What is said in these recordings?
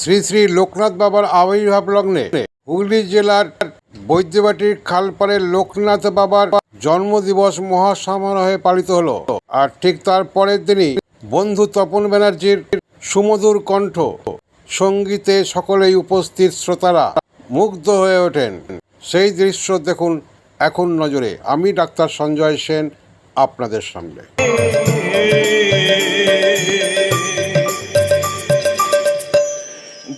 শ্রী শ্রী লোকনাথ বাবার আবির্ভাব লগ্নে হুগলি জেলার বৈদ্যবাটির খালপাড়ের লোকনাথ বাবার জন্মদিবস মহাসমারোহে পালিত হলো। আর ঠিক তার পরের দিনই বন্ধু তপন ব্যানার্জির সুমধুর কণ্ঠ সঙ্গীতে সকলেই উপস্থিত শ্রোতারা মুগ্ধ হয়ে ওঠেন। সেই দৃশ্য দেখুন এখন নজরে। আমি ডাক্তার সঞ্জয় সেন, আপনাদের সামনে।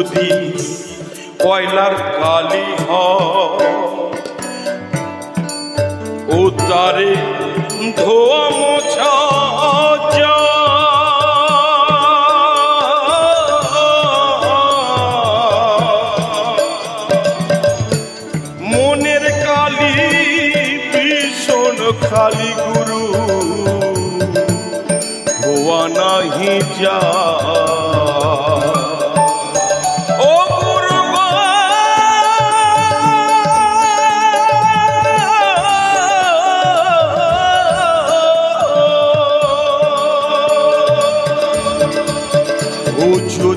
যদি কয়লার কালি ও তারে ধোয়া মোছা মনের কালি ভীষণ খালি গুরু, ধোয়া নাহি যা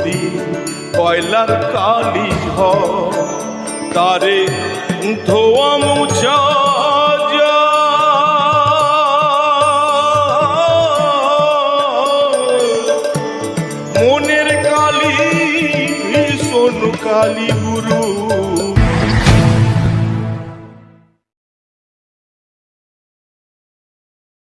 যদি কয়লার কালি তারে ধোয়া মুছা কালী গুরু